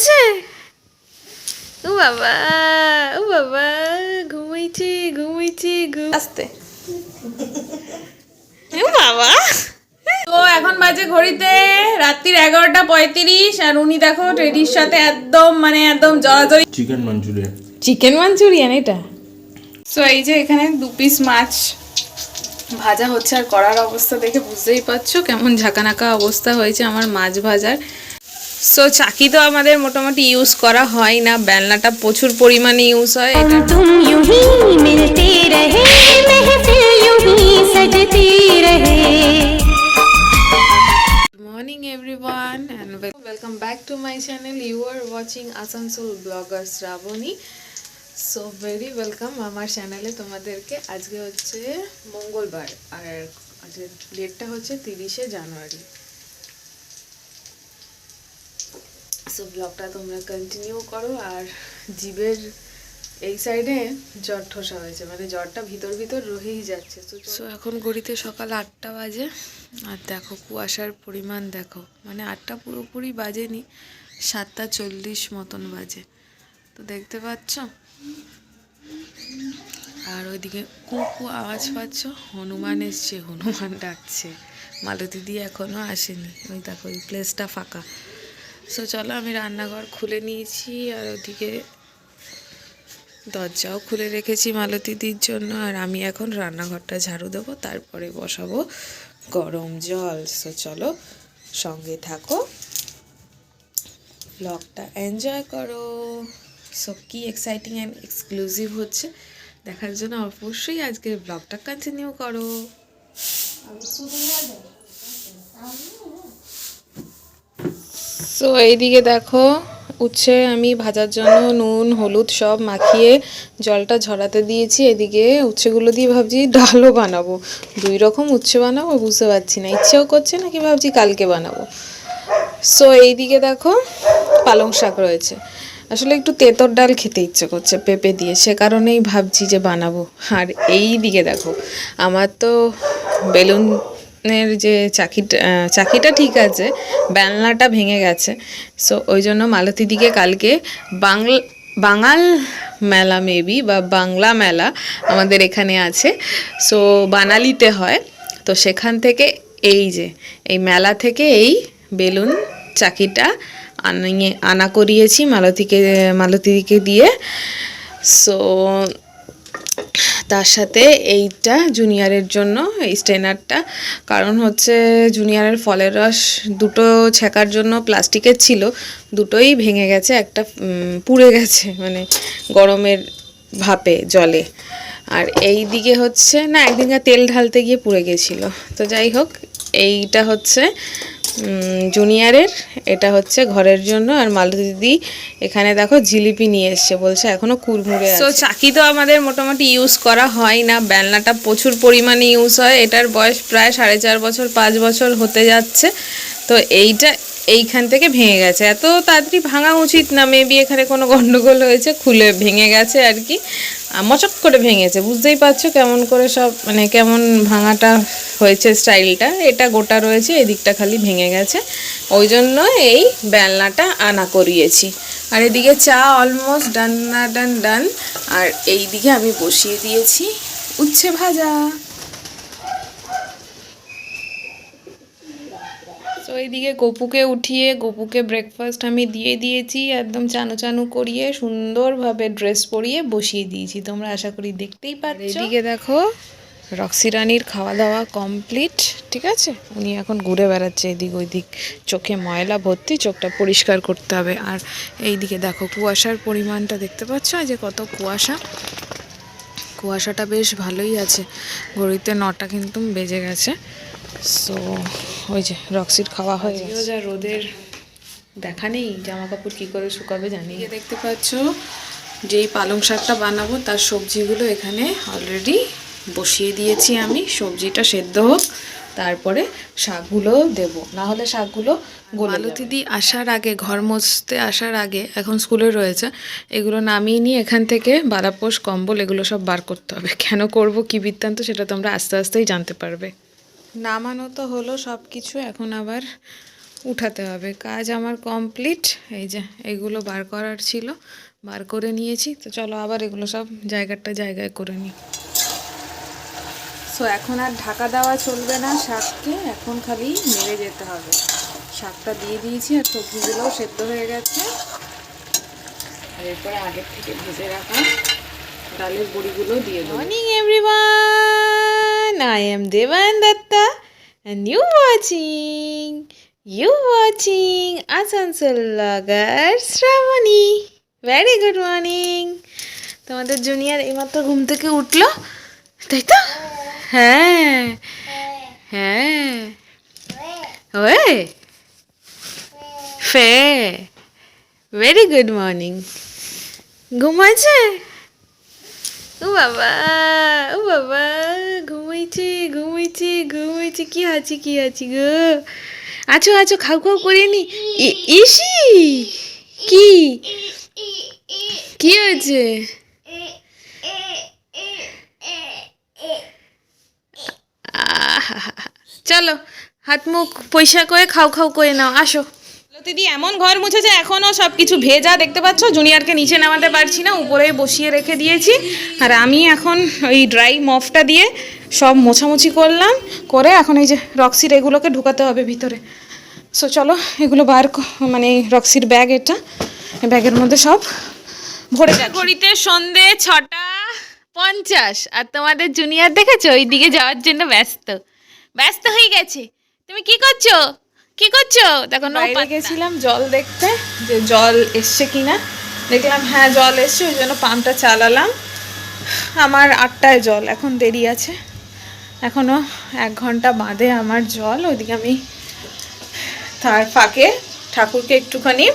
হয়েছে? ও বাবা ও বাবা ঘুমাইছে ঘুমাইছে ঘুম আসতে। ও বাবা। তো এখন বাজে ঘড়িতে রাত্রির এগারোটা পঁয়ত্রিশ আর উনি দেখো রেডির সাথে একদম মানে একদম জড়াজড়ি। চিকেন মাঞ্চুরিয়ান চিকেন মাঞ্চুরিয়ান এটা? সো এই যে এখানে দু পিস মাছ ভাজা হচ্ছে আর করার অবস্থা দেখে বুঝতেই পারছ কেমন ঝাঁকানাকা অবস্থা হয়েছে আমার মাছ ভাজার। সো চাকি তো আমাদের মোটামুটি ইউজ করা হয় না। বেলনাটা প্রচুর পরিমাণে ইউজ হয়। Morning everyone welcome back to my channel you are watching Asansol Shrabani so very welcome আমার চ্যানেলে তোমাদেরকে। আজকে হচ্ছে মঙ্গলবার আর আজকে ডেটটা হচ্ছে তিরিশে জানুয়ারি। সো ব্লগটা তোমরা কন্টিনিউ করো আর জীবের এই সাইডে জ্বর ঠোসা হয়েছে। মানে জ্বরটা ভিতর ভিতর রহেই যাচ্ছে। সো এখন ঘড়িতে সকাল আটটা বাজে। আর দেখো, কুয়াশার পরিমাণ দেখো। মানে আটটা পুরোপুরি বাজেনি, সাতটা চল্লিশ মতন বাজে। তো দেখতে পাচ্ছ? আর ওইদিকে কু কু আওয়াজ পাচ্ছ? হনুমান এসছে, হনুমান ডাকছে। মালতী দিয়ে এখনও আসেনি। ওই দেখো ওই প্লেসটা ফাঁকা। সো চলো আমি রান্নাঘর খুলে নিয়েছি আর ওদিকে দরজাও খুলে রেখেছি মালতীদির জন্য। আর আমি এখন রান্নাঘরটা ঝাড়ু দেবো, তারপরে বসাবো গরম জল। সো চলো সঙ্গে থাকো। ব্লগটা এনজয় করো। সো কি এক্সাইটিং অ্যান্ড এক্সক্লুসিভ হচ্ছে দেখার জন্য অবশ্যই আজকের ব্লগটা কন্টিনিউ করো। সো এইদিকে দেখো, উচ্ছে আমি ভাজার জন্য নুন, হলুদ সব মাখিয়ে জলটা ঝরাতে দিয়েছি। এদিকে উচ্ছেগুলো দিয়ে ভাবছি ডালও বানাবো। দুই রকম উচ্ছে বানাবো, বুঝতে পারছি না। ইচ্ছেও করছে নাকি ভাবছি কালকে বানাবো? সো এইদিকে দেখো, পালং শাক রয়েছে। আসলে একটু তেঁতর ডাল খেতে ইচ্ছে করছে, পেঁপে দিয়ে। সে কারণেই ভাবছি যে বানাবো। আর এই দিকে দেখো, আমার তো বেলুনের যে চাকিটা চাকিটা ঠিক আছে, বেলনাটা ভেঙে গেছে। সো ওই জন্য মালতী দিকে কালকে বাংলা বাঙাল মেলা মেবি বা বাংলা মেলা আমাদের এখানে আছে। সো বানালিতে হয়। তো সেখান থেকে এই যে, এই মেলা থেকে এই বেলুন চাকিটা আনিয়ে, আনা করিয়েছি মালতীকে মালতীকে দিয়ে। সো তার সাথে এইটা জুনিয়রের জন্য স্টেনারটা কারণ হচ্ছে জুনিয়রের ফলের রস দুটো ছেঁকার জন্য প্লাস্টিকের ছিল, দুটোই ভেঙে গেছে, একটা পুড়ে গেছে মানে গরমের ভাপে, জলে। আর এই দিকে হচ্ছে, না একদিনকার তেল ঢালতে গিয়ে পুড়ে গেছিল। তো যাই হোক, এইটা হচ্ছে জুনিয়রের এটা হচ্ছে ঘরের জন্য। আর মালতী দিদি এখানে দেখো জিলিপি নিয়ে এসছে বলছে এখনও কুড়মুড়ে তো চাকি তো আমাদের মোটামুটি ইউজ করা হয় না বেলনাটা প্রচুর পরিমাণে ইউজ হয়। এটার বয়স প্রায় সাড়ে চার বছর পাঁচ বছর হতে যাচ্ছে। তো এইটা এইখান থেকে ভেঙে গেছে। এত তাড়াতাড়ি ভাঙা উচিত না মেবি এখানে কোনো গন্ডগোল হয়েছে খুলে ভেঙে গেছে আর কি। মচক করে ভেঙেছে। বুঝতেই পারছ কেমন করে সব মানে কেমন ভাঙাটা হয়েছে স্টাইলটা। এটা গোটা রয়েছে, এদিকটা খালি ভেঙে গেছে। ওই জন্য এই বেলনাটা আনা করিয়েছি। আর এদিকে চা অলমোস্ট ডান না ডান ডান আর এই দিকে আমি বসিয়ে দিয়েছি উচ্ছে ভাজা। তো এইদিকে গপুকে উঠিয়ে গপুকে ব্রেকফাস্ট আমি দিয়ে দিয়েছি একদম চানু চানু করিয়ে সুন্দরভাবে ড্রেস পরিয়ে বসিয়ে দিয়েছি। তোমরা আশা করি দেখতেই পাচ্ছ। এদিকে দেখো রক্সি রানীর খাওয়া দাওয়া কমপ্লিট ঠিক আছে? উনি এখন ঘুরে বেড়াচ্ছে এদিক ওইদিক চোখে ময়লা ভর্তি চোখটা পরিষ্কার করতে হবে। আর এইদিকে দেখো কুয়াশার পরিমাণটা দেখতে পাচ্ছ? যে কত কুয়াশা। কুয়াশাটা বেশ ভালোই আছে ঘড়িতে নটা কিন্তু বেজে গেছে। সো ওই যে রক্সির খাওয়া হয়ে গেছে। যা রোদের দেখা নেই জামা কাপড় কী করে শুকাবে জানি গিয়ে দেখতে পাচ্ছ যেই পালং শাকটা বানাবো তার সবজিগুলো এখানে অলরেডি বসিয়ে দিয়েছি আমি। সবজিটা সেদ্ধ হোক তারপরে শাকগুলো দেব। না হলে শাকগুলো মালতিদি আসার আগে ঘর মুছতে আসার আগে এখন স্কুলে রয়েছে এগুলো নামিয়ে নিয়ে এখান থেকে বারাপোষ কম্বল এগুলো সব বার করতে হবে। কেন করব কি বৃত্তান্ত সেটা তোমরা আস্তে আস্তেই জানতে পারবে। নামানো তো হলো সব কিছু এখন আবার উঠাতে হবে। কাজ আমার কমপ্লিট, এই যে এগুলো বার করার ছিল, বার করে নিয়েছি। তো চলো আবার এগুলো সব জায়গাটা জায়গায় করে নিই। সো এখন আর ঢাকা দেওয়া চলবে না শাককে, এখন খালি মেরে যেতে হবে। শাকটা দিয়ে দিয়েছি আর সবজিগুলোও সেদ্ধ হয়ে গেছে। আর এরপরে আগের থেকে ভেজে রাখা ডালের বড়িগুলো দিয়ে দেবো। Morning everyone I'm Deban Datta and you watching you watching Asansol লাগার শ্রাবণী ভেরি গুড মর্নিং তোমাদের জুনিয়র এইমাত্র ঘুম থেকে উঠল, তাই তো? হ্যাঁ হ্যাঁ। ওয়ে, ফে। ভেরি গুড মর্নিং ঘুমাচ্ছে? ও বাবা ও বাবা, ঘুমাইছে ঘুমাইছে ঘুমাইছে, কি আছে কি আছে গো? আছো আছো, খাও খাও, করে নি। ইসি কি? কি হয়েছে। চলো, হাত মুখ পয়সা করে খাও খাও, করে নাও। আসো। দিদি, এমন ঘর মুছেছে এখনও সব কিছু ভেজা দেখতে পাচ্ছ? জুনিয়রকে নিচে নামাতে পারছি না, উপরে বসিয়ে রেখে দিয়েছি। আর আমি এখন ওই ড্রাই মফটা দিয়ে সব মোছামুছি করলাম, করে এখন এই যে রক্সির এগুলোকে ঢুকাতে হবে ভিতরে। সো চলো, এগুলো বার মানে রক্সির ব্যাগ এটা ব্যাগের মধ্যে সব ভরে ঘড়িতে সন্ধে ছটা পঞ্চাশ, আর তোমাদের জুনিয়র দেখেছ? ওই দিকে যাওয়ার জন্য ব্যস্ত। ব্যস্ত হয়ে গেছে। তুমি কি করছ? কি করছ? দেখো বাইরে গেছিলাম জল দেখতে যে জল এসছে কিনা। দেখলাম হ্যাঁ জল এসছে ওই জন্য পাম্পটা চালালাম। আমার আটটায় জল এখন দেরি আছে। এখনও এক ঘণ্টা বাদে আমার জল ওইদিকে আমি তার ফাঁকে ঠাকুরকে একটুখানি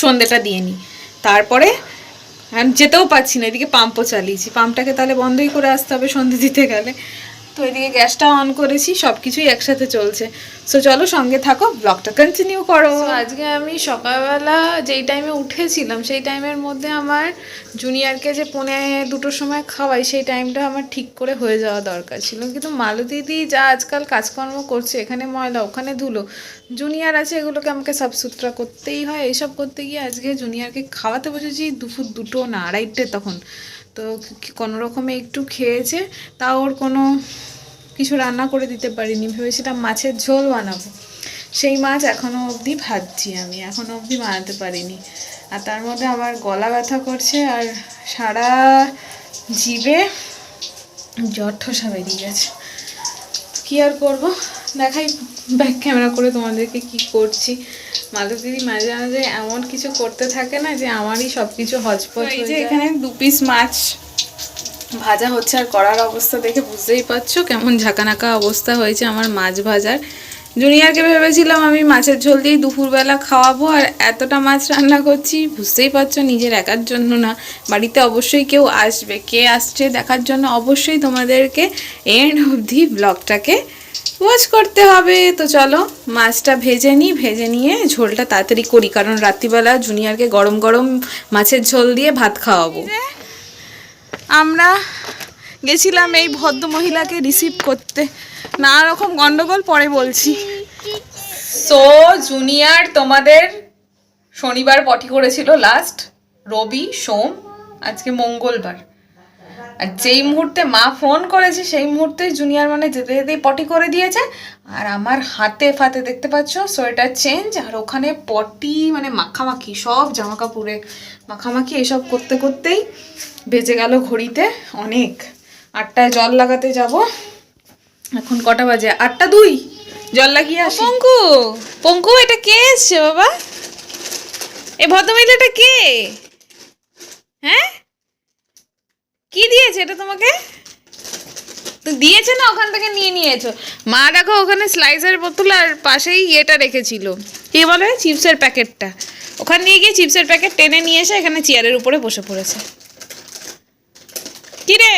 সন্ধেটা দিয়ে নিই। তারপরে আমি যেতেও পাচ্ছি না এদিকে পাম্পও চালিয়েছি। পাম্পটাকে তাহলে বন্ধই করে আসতে হবে সন্ধে দিতে গেলে। তো এদিকে গ্যাসটা অন করেছি সব কিছুই একসাথে চলছে। সো চলো সঙ্গে থাকো ব্লগটা কন্টিনিউ করো। আজকে আমি সকালবেলা যেই টাইমে উঠেছিলাম, সেই টাইমের মধ্যে আমার জুনিয়রকে যে পৌনে দুটোর সময় খাওয়াই, সেই টাইমটা আমার ঠিক করে হয়ে যাওয়া দরকার ছিল। কিন্তু মালতীদি যা আজকাল কাজকর্ম করছে, এখানে ময়লা, ওখানে ধুলো জুনিয়র আছে, এগুলোকে আমাকে সাফসুতরা করতেই হয়। এইসব করতে গিয়ে আজকে জুনিয়রকে খাওয়াতে বসেছি দুপুর দুটো না, আড়াইটে তখন। তো কোনো রকমে একটু খেয়েছে, তাও ওর কোনো কিছু রান্না করে দিতে পারিনি। ভেবেছিলাম মাছের ঝোল বানাবো। সেই মাছ এখনও অবধি ভাজছি আমি এখনও অবধি বানাতে পারিনি। আর তার মধ্যে আমার গলা ব্যথা করছে আর সারা জিভে জ্বর ঠসা বেরিয়ে গেছে। কী আর করব? দেখাই ব্যাক ক্যামেরা করে তোমাদেরকে কি করছি। মালু দিদি মাঝে মাঝে এমন কিছু করতে থাকে না যে আমারই সব কিছু হজপজ এই যে এখানে দু পিস মাছ ভাজা হচ্ছে আর করার অবস্থা দেখে বুঝতেই পারছ কেমন ঝাঁকানাকা অবস্থা হয়েছে আমার মাছ ভাজার। জুনিয়রকে ভেবেছিলাম আমি মাছের ঝোল দিয়ে দুপুরবেলা খাওয়াবো আর এতটা মাছ রান্না করছি বুঝতেই পারছ নিজের একার জন্য না। বাড়িতে অবশ্যই কেউ আসবে। কে আসছে দেখার জন্য অবশ্যই তোমাদেরকে এন্ড অবধি ব্লগটাকে ওয়াচ করতে হবে। তো চলো মাছটা ভেজে নিই ভেজে নিয়ে ঝোলটা তাড়াতাড়ি করি কারণ রাত্রিবেলা জুনিয়রকে গরম গরম মাছের ঝোল দিয়ে ভাত খাওয়াবো। আমরা গেছিলাম এই ভদ্র মহিলাকে রিসিভ করতে। না রকম গন্ডগোল পরে বলছি। সো জুনিয়র তোমাদের শনিবার পটি করেছিল লাস্ট রবি সোম আজকে মঙ্গলবার। আর যেই মুহূর্তে মা ফোন করেছে, সেই মুহূর্তে জুনিয়র মানে যেতে যেতেই পটি করে দিয়েছে। আর আমার হাতে ফাতে দেখতে পাচ্ছ, সোয়েটার চেঞ্জ, আর ওখানে পটি মানে মাখামাখি, সব জামা কাপড়ে মাখামাখি, এসব করতে করতেই বেজে গেল ঘড়িতে অনেক। আটটায় জল লাগাতে যাব। এখন কটা বাজে? আটটা দুই। জল লাগিয়ে আসি। পঙ্কু পঙ্কু, এটা কে এসছে বাবা? এ ভদ্রমহিলাটা কে? হ্যাঁ? কি দিয়েছে এটা তোমাকে? তো দিয়েছে না, ওখান থেকে নিয়ে নিয়েছো। মা দেখো, ওখানে স্লাইসের বোতল আর পাশেই ইয়েটা রেখেছিল। কি বলে? চিপসের প্যাকেটটা। ওখানে নিয়ে গিয়ে চিপসের প্যাকেট টেনে নিয়ে এসে এখানে চেয়ারের উপরে বসে পড়েছে। কি রে?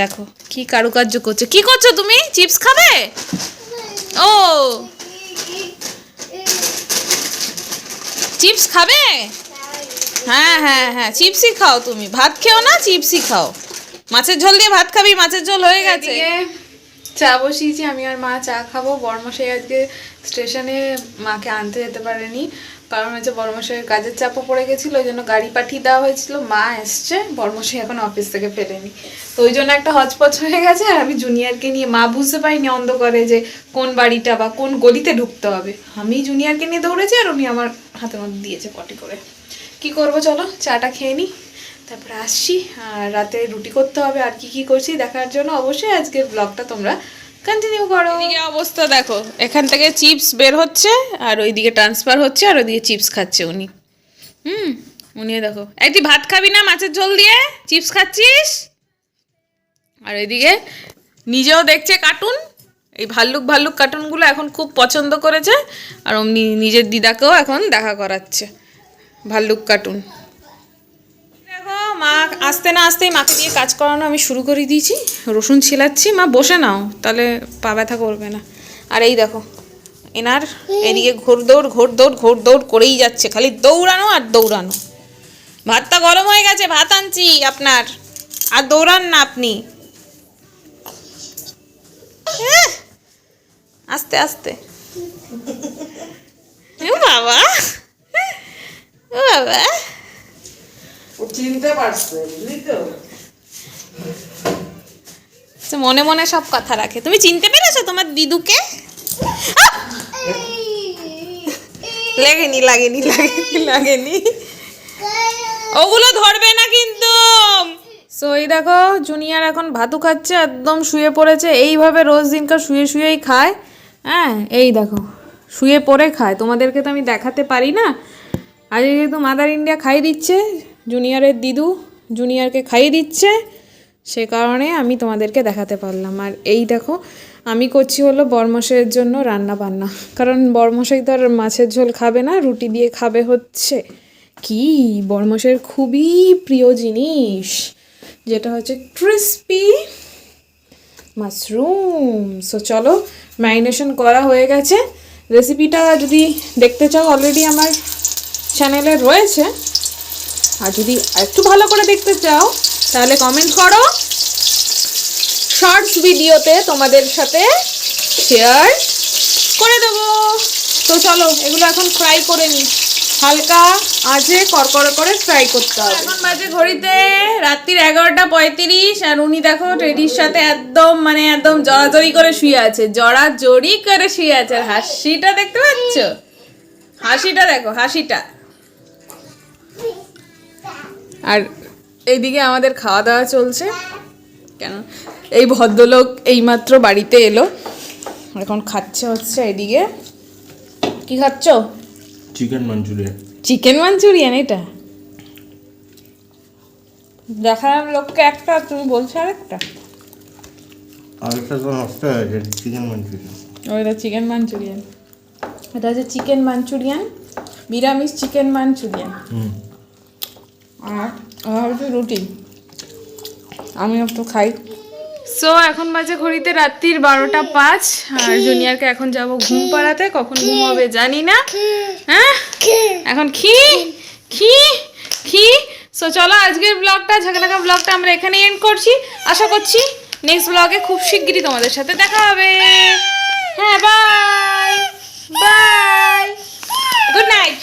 দেখো, কি কারুকার্য করছে। কি করছ তুমি? চিপস খাবে? ও। চিপস খাবে? হ্যাঁ হ্যাঁ হ্যাঁ। চিপসই খাও তুমি। ভাত খেও না, চিপসই খাও। মাছের ঝোল দিয়ে ভাত খাবি, মাছের ঝোল হয়ে গেছে। চা বসিয়েছি, আমি আর মা চা খাব। বর্মশাই আজকে স্টেশনে মাকে আনতে যেতে পারেনি। কারণ হচ্ছে বর্মশাইয়ের কাজের চাপও পড়ে গেছিল, ওই জন্য গাড়ি পাঠিয়ে দেওয়া হয়েছিল। মা এসছে বর্মশাই এখন অফিস থেকে ফেরেনি। তো ওই জন্য একটা হচপচ হয়ে গেছে, আর আমি জুনিয়রকে নিয়ে, মা বুঝতে পারিনি অন্ধকারে যে কোন বাড়িটা বা কোন গলিতে ঢুকতে হবে। আমি জুনিয়রকে নিয়ে দৌড়েছি, আর উনি আমার হাতের মধ্যে দিয়েছে পটি করে। কি করব চলো? চাটা খেয়ে নিই তারপরে আসছি। আর রাতে রুটি করতে হবে। আর কি কি করছি দেখার জন্য অবশ্যই আজকের ব্লগটা তোমরা কন্টিনিউ করো। অবস্থা দেখো। এখান থেকে চিপস বের হচ্ছে আর ওইদিকে ট্রান্সফার হচ্ছে আর ওইদিকে চিপস খাচ্ছে উনি। হুম উনি দেখো। এই তুই ভাত খাবি না মাছের ঝোল দিয়ে? চিপস খাচ্ছিস? আর এদিকে নিজেও দেখছে কার্টুন এই ভাল্লুক ভাল্লুক কার্টুনগুলো এখন খুব পছন্দ করেছে। আর অমনি নিজের দিদাকেও এখন দেখা করাচ্ছে। ভাল্লুক কার্টুন। দেখো মা আসতে না আসতেই মাকে দিয়ে কাজ করানো আমি শুরু করে দিয়েছি। রসুন ছিলাচ্ছি মা বসে নাও তাহলে পা ব্যথা করবে না। আর এই দেখো এনার এদিকে ঘোর দৌড় ঘোর দৌড় ঘোর দৌড় করেই যাচ্ছে খালি দৌড়ানো আর দৌড়ানো। ভাতটা গরম হয়ে গেছে ভাত আনছি আপনার আর দৌড়ান না আপনি। আস্তে আস্তে। বাবা। বাবা। ও চিনতে পারছে বুঝলি তো? মনে মনে সব কথা রাখে। তুমি চিনতে পেরেছ তোমার দিদুকে? লাগেনি লাগেনি লাগেনি লাগেনি। ওগুলো ধরবে না কিন্তু। সো এই দেখো জুনিয়র এখন ভাতু খাচ্ছে একদম শুয়ে পড়েছে। এইভাবে রোজ দিনকার শুয়ে শুয়েই খায়। হ্যাঁ এই দেখো শুয়ে পড়ে খায়। তোমাদেরকে তো আমি দেখাতে পারি না। আজ যেহেতু মাদার ইন্ডিয়া খাইয়ে দিচ্ছে জুনিয়রের দিদু জুনিয়রকে খাইয়ে দিচ্ছে, সে কারণে আমি তোমাদেরকে দেখাতে পারলাম। আর এই দেখো, আমি করছি হলো বরমশের জন্য রান্না বান্না। কারণ বরমশাই তো আর মাছের ঝোল খাবে না, রুটি দিয়ে খাবে হচ্ছে। কি? বরমশের খুবই প্রিয় জিনিস, যেটা হচ্ছে ক্রিস্পি মাশরুম সো চলো ম্যারিনেশন করা হয়ে গেছে। রেসিপিটা যদি দেখতে চাও অলরেডি আমার। চ্যানেলে রয়েছে। আর যদি একটু ভালো করে দেখতে চাও তাহলে কমেন্ট করো। শর্টস ভিডিওতে তোমাদের সাথে শেয়ার করে দেবো। তো চলো এগুলো এখন ফ্রাই করে নিই। হালকা আজে করকরে করে ফ্রাই করতে হবে। এখন বাজে ঘড়িতে রাত্রির এগারোটা পঁয়ত্রিশ আর উনি দেখো টেডির সাথে একদম মানে একদম জড়াজড়ি করে শুয়ে আছে। জড়াজড়ি করে শুয়ে আছে। আর হাসিটা দেখতে পাচ্ছ? হাসিটা দেখো হাসিটা। আর এইদিকে আমাদের খাওয়া দাওয়া চলছে। কেন? এই ভদ্রলোক এইমাত্র বাড়িতে এলো। এখন খাচ্ছে হচ্ছে এদিকে কি খাচ্ছ? চিকেন মাঞ্চুরিয়ান চিকেন মাঞ্চুরিয়ান এটা? দেখালাম লোককে একটা তুমি বলছো আরেকটা? আরেকটা তো নষ্ট চিকেন মাঞ্চুরিয়ান ওইটা চিকেন মাঞ্চুরিয়ান এটা হচ্ছে চিকেন মাঞ্চুরিয়ান নিরামিষ চিকেন মাঞ্চুরিয়ান হুম। আর? আর হচ্ছে রুটি। আমি একটু খাই। সো এখন বাজে ঘড়িতে রাত্রির বারোটা পাঁচ, আর জুনিয়রকে এখন যাব ঘুম পাড়াতে, কখন ঘুম হবে জানি না। হ্যাঁ? এখন খি খি খি সো চলো আজকের ব্লগটা ঝাঁকানাকা ব্লগটা আমরা এখানে এন্ড করছি। আশা করছি নেক্সট ব্লগে খুব শিগগিরই তোমাদের সাথে দেখা হবে। হ্যাঁ বাই বাই গুড নাইট